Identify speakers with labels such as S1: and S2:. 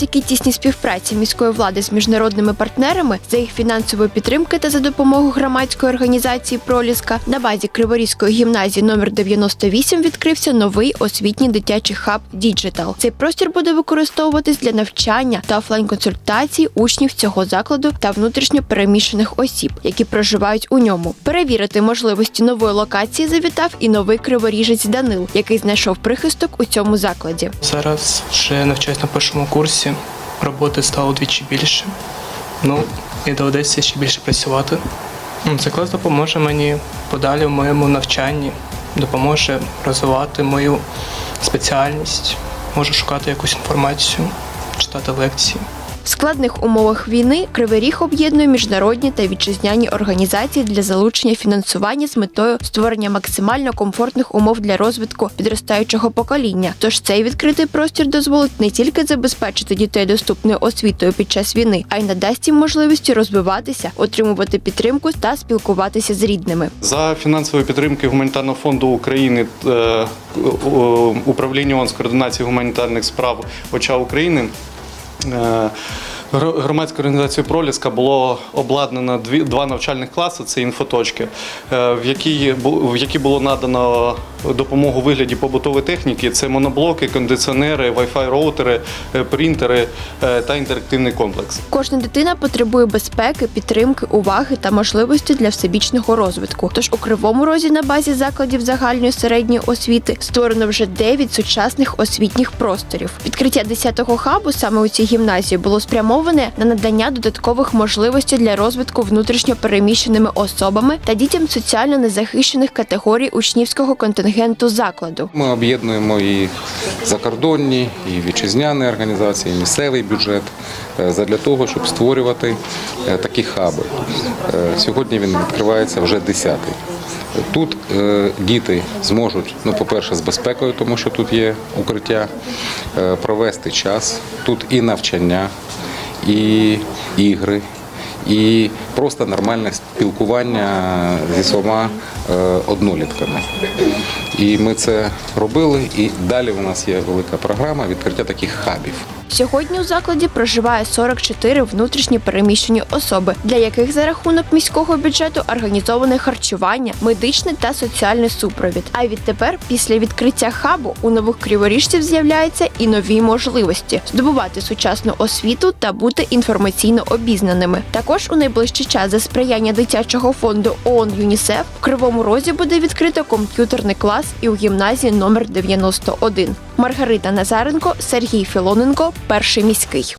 S1: Завдяки тісній співпраці міської влади з міжнародними партнерами за їх фінансової підтримки та за допомогою громадської організації Проліска на базі Криворізької гімназії номер 98 відкрився новий освітній дитячий хаб Діджитал. Цей простір буде використовуватись для навчання та офлайн-консультацій учнів цього закладу та внутрішньо переміщених осіб, які проживають у ньому. Перевірити можливості нової локації завітав і новий криворіжець Данил, який знайшов прихисток у цьому закладі.
S2: Зараз вже навчаюсь на першому курсі. Роботи стало двічі більше. Ну і доведеться ще більше працювати. Це клас допоможе мені подалі в моєму навчанні, допоможе розвивати мою спеціальність, можу шукати якусь інформацію, читати лекції.
S1: Складних умовах війни Кривий Ріг об'єднує міжнародні та вітчизняні організації для залучення фінансування з метою створення максимально комфортних умов для розвитку підростаючого покоління. Тож цей відкритий простір дозволить не тільки забезпечити дітей доступною освітою під час війни, а й надасть їм можливості розвиватися, отримувати підтримку та спілкуватися з рідними.
S3: За фінансової підтримки гуманітарного фонду України е, управління з координації гуманітарних справ ОЧА України. Гро- Громадською організацією Проліска було обладнано дві, два навчальних класи, це інфоточки, е, в які, в які було надано допомогу у вигляді побутової техніки. Це моноблоки, кондиціонери, Wi-Fi роутери, е, принтери е, та інтерактивний комплекс.
S1: Кожна дитина потребує безпеки, підтримки, уваги та можливості для всебічного розвитку. Тож у кривому розі на базі закладів загальної середньої освіти створено вже 9 сучасних освітніх просторів. Відкриття 10-го хабу саме у цій гімназії було спрямоване на надання додаткових можливостей для розвитку внутрішньо переміщеними особами та дітям соціально незахищених категорій учнівського контингенту закладу.
S4: Ми об'єднуємо і закордонні, і вітчизняні організації, і місцевий бюджет е, задля того, щоб створювати е, такі хаби. Е, Сьогодні він відкривається вже десятий. Тут діти зможуть, ну, по-перше, з безпекою, тому що тут є укриття, провести час. Тут і навчання, і ігри, і просто нормальне спілкування зі своїми е, однолітками. І ми це робили, і далі у нас є велика програма відкриття таких хабів.
S1: Сьогодні у закладі проживає 44 внутрішні переміщені особи, для яких за рахунок міського бюджету організоване харчування, медичний та соціальний супровід. А відтепер, після відкриття хабу, у нових криворіжців з'являються і нові можливості здобувати сучасну освіту та бути інформаційно обізнаними. Також у найближчий час за сприяння дитячого фонду ООН ЮНІСЕФ в Кривому Розі буде відкрито комп'ютерний клас і у гімназії номер 91. Маргарита Назаренко, Сергій Філоненко, перший міський.